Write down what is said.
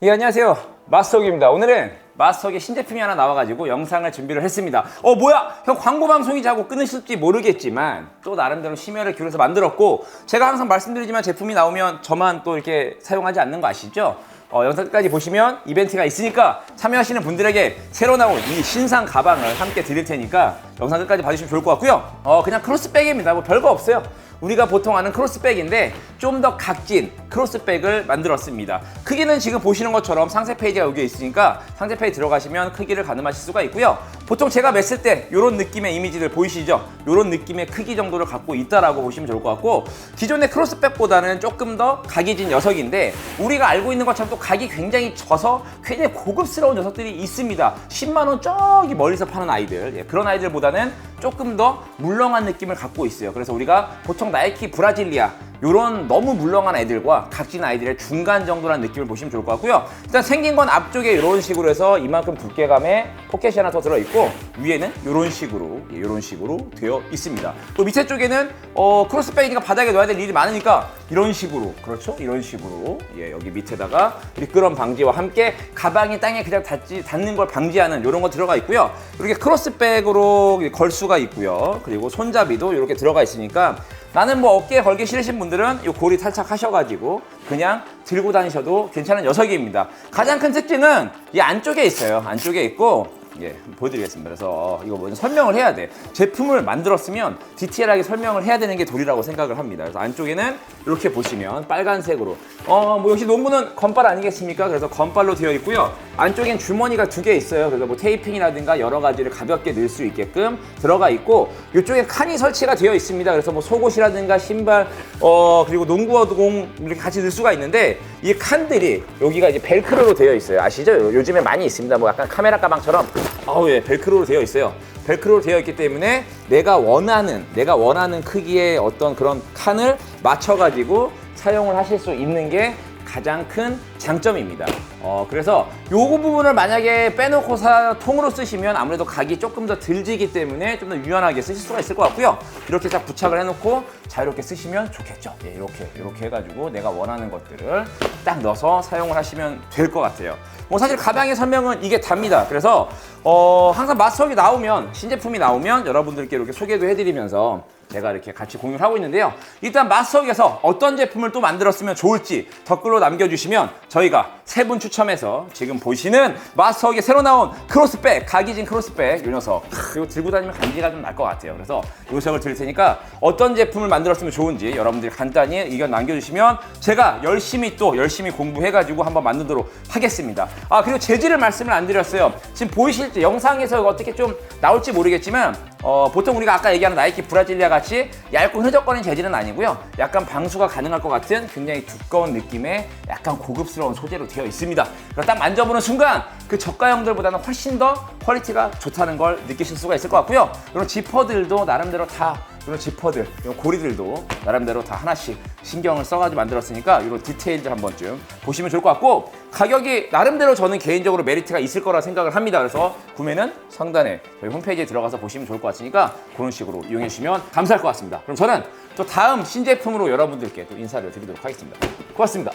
예, 안녕하세요. 마스터기입니다. 오늘은 마스터기 신제품이 하나 나와가지고 영상을 준비를 했습니다. 어, 뭐야? 형 광고 방송이 자고 끊으실지 모르겠지만 또 나름대로 심혈을 기울여서 만들었고 제가 항상 말씀드리지만 제품이 나오면 저만 또 이렇게 사용하지 않는 거 아시죠? 어, 영상 끝까지 보시면 이벤트가 있으니까 참여하시는 분들에게 새로 나온 이 신상 가방을 함께 드릴 테니까 영상 끝까지 봐주시면 좋을 것 같고요. 어, 그냥 크로스백입니다. 뭐 별거 없어요. 우리가 보통 아는 크로스백인데 좀 더 각진 크로스백을 만들었습니다. 크기는 지금 보시는 것처럼 상세 페이지가 여기 있으니까 상세 페이지 들어가시면 크기를 가늠하실 수가 있고요. 보통 제가 맸을 때 이런 느낌의 이미지들 보이시죠? 이런 느낌의 크기 정도를 갖고 있다라고 보시면 좋을 것 같고 기존의 크로스백보다는 조금 더 각이 진 녀석인데 우리가 알고 있는 것처럼 또 각이 굉장히 져서 굉장히 고급스러운 녀석들이 있습니다. 10만 원 저기 멀리서 파는 아이들 예, 그런 아이들보다 는 조금 더 물렁한 느낌을 갖고 있어요. 그래서 우리가 보통 나이키 브라질리아 요런 너무 물렁한 애들과 각진 아이들의 중간 정도라는 느낌을 보시면 좋을 것 같고요. 일단 생긴 건 앞쪽에 이런 식으로 해서 이만큼 두께감의 포켓이 하나 더 들어있고 위에는 이런 식으로 예, 이런 식으로 되어 있습니다. 또 밑에 쪽에는 어, 크로스백이니까 바닥에 놔야 될 일이 많으니까 이런 식으로 그렇죠? 이런 식으로 예, 여기 밑에다가 미끄럼 방지와 함께 가방이 땅에 그냥 닿지 닿는 걸 방지하는 이런 거 들어가 있고요. 이렇게 크로스백으로 걸 수가 있고요. 그리고 손잡이도 이렇게 들어가 있으니까 나는 뭐 어깨에 걸기 싫으신 분들은 이 고리 탈착하셔가지고 그냥 들고 다니셔도 괜찮은 녀석입니다. 가장 큰 특징은 이 안쪽에 있어요. 안쪽에 있고 예, 보여드리겠습니다. 그래서 이거 먼저 설명을 해야 돼. 제품을 만들었으면 디테일하게 설명을 해야 되는 게 도리라고 생각을 합니다. 그래서 안쪽에는 이렇게 보시면 빨간색으로 어, 뭐 역시 농구는 건빨 아니겠습니까? 그래서 건빨로 되어 있고요. 안쪽엔 주머니가 두 개 있어요. 그래서 뭐 테이핑이라든가 여러 가지를 가볍게 넣을 수 있게끔 들어가 있고 이쪽에 칸이 설치가 되어 있습니다. 그래서 뭐 속옷이라든가 신발 어 그리고 농구화공 이렇게 같이 넣을 수가 있는데 이 칸들이 여기가 이제 벨크로로 되어 있어요. 아시죠? 요즘에 많이 있습니다. 뭐 약간 카메라 가방처럼 아우 예 벨크로로 되어 있어요. 벨크로로 되어 있기 때문에 내가 원하는 내가 원하는 크기의 어떤 그런 칸을 맞춰 가지고 사용을 하실 수 있는 게 가장 큰 장점입니다. 어, 그래서 요거 부분을 만약에 빼놓고 사 통으로 쓰시면 아무래도 각이 조금 더 들지기 때문에 좀 더 유연하게 쓰실 수가 있을 것 같고요. 이렇게 딱 부착을 해놓고 자유롭게 쓰시면 좋겠죠. 예, 이렇게 이렇게 해가지고 내가 원하는 것들을 딱 넣어서 사용을 하시면 될 것 같아요. 뭐 사실 가방의 설명은 이게 답니다. 그래서 어, 항상 마스터기 나오면 신제품이 나오면 여러분들께 이렇게 소개도 해드리면서 제가 이렇게 같이 공유를 하고 있는데요. 일단 마스터기에서 어떤 제품을 또 만들었으면 좋을지 댓글로 남겨주시면 저희가 세분 추 첨해서 지금 보시는 마스터기에 새로 나온 크로스백, 각이진 크로스백 이 녀석 크, 이거 들고 다니면 간지가 좀 날 것 같아요. 그래서 이 녀석을 드릴 테니까 어떤 제품을 만들었으면 좋은지 여러분들이 간단히 의견 남겨주시면 제가 열심히 또 열심히 공부해가지고 한번 만들도록 하겠습니다. 아 그리고 재질을 말씀을 안 드렸어요. 지금 보이실 때 영상에서 어떻게 좀 나올지 모르겠지만 어, 보통 우리가 아까 얘기하는 나이키 브라질리아 같이 얇고 흐적거리는 재질은 아니고요. 약간 방수가 가능할 것 같은 굉장히 두꺼운 느낌의 약간 고급스러운 소재로 되어 있습니다. 딱 만져보는 순간 그 저가형들보다는 훨씬 더 퀄리티가 좋다는 걸 느끼실 수가 있을 것 같고요. 이런 지퍼들도 나름대로 다 이런 지퍼들, 이런 고리들도 나름대로 다 하나씩 신경을 써가지고 만들었으니까 이런 디테일들 한 번쯤 보시면 좋을 것 같고 가격이 나름대로 저는 개인적으로 메리트가 있을 거라 생각을 합니다. 그래서 구매는 상단에 저희 홈페이지에 들어가서 보시면 좋을 것 같으니까 그런 식으로 이용해 주시면 감사할 것 같습니다. 그럼 저는 또 다음 신제품으로 여러분들께 또 인사를 드리도록 하겠습니다. 고맙습니다.